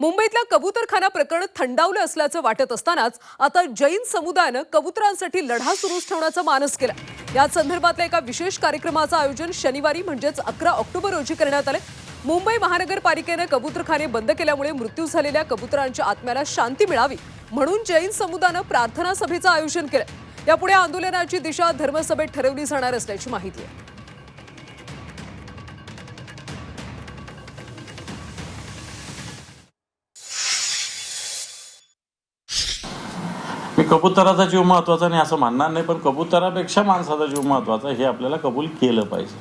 मुंबईतल्या कबूतरखाना प्रकरण थंडावलं असल्याचं वाटत असतानाच आता जैन समुदायानं कबुतरांसाठी लढा सुरूच ठेवण्याचा मानस केला. या संदर्भातल्या एका विशेष कार्यक्रमाचं आयोजन शनिवारी म्हणजेच अकरा ऑक्टोबर रोजी करण्यात आलं. मुंबई महानगरपालिकेनं कबूतरखाने बंद केल्यामुळे मृत्यू झालेल्या कबुतरांच्या आत्म्याला शांती मिळावी म्हणून जैन समुदायानं प्रार्थना सभेचं आयोजन केलं. यापुढे आंदोलनाची दिशा धर्मसभेत ठरवली जाणार असल्याची माहिती आहे. मी कबुतराचा जीव महत्त्वाचा नाही असं म्हणणार नाही पण कबुतरापेक्षा माणसाचा जीव महत्त्वाचा हे आपल्याला कबूल केलं पाहिजे.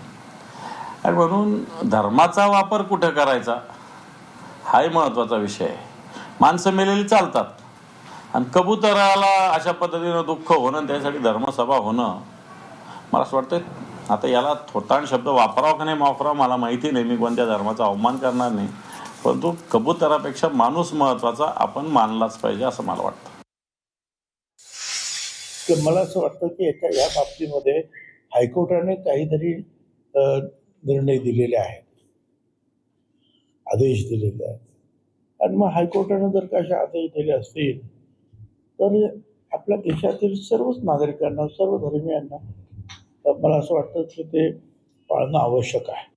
आणि म्हणून धर्माचा वापर कुठं करायचा? हाही महत्त्वाचा विषय आहे. माणसं मेलेली चालतात. आणि कबुतराला अशा पद्धतीनं दुःख होणं आणि त्यासाठी धर्मसभा होणं मला असं वाटतं आता याला थोताण शब्द वापरावा का नाही वापरावा मला माहिती नाही मी कोणत्या धर्माचा अवमान करणार नाही. परंतु कबुतरापेक्षा माणूस महत्त्वाचा आपण मानलाच पाहिजे असं मला वाटतं. की मला असं वाटतं की एका या बाबतीमध्ये हायकोर्टाने काहीतरी निर्णय दिलेले आहेत. आदेश दिलेले आहेत. आणि मग हायकोर्टाने जर का असे आदेश दिले असतील तर आपल्या देशातील सर्वच नागरिकांना सर्व धर्मियांना मला असं वाटतं की ते पाळणं आवश्यक आहे.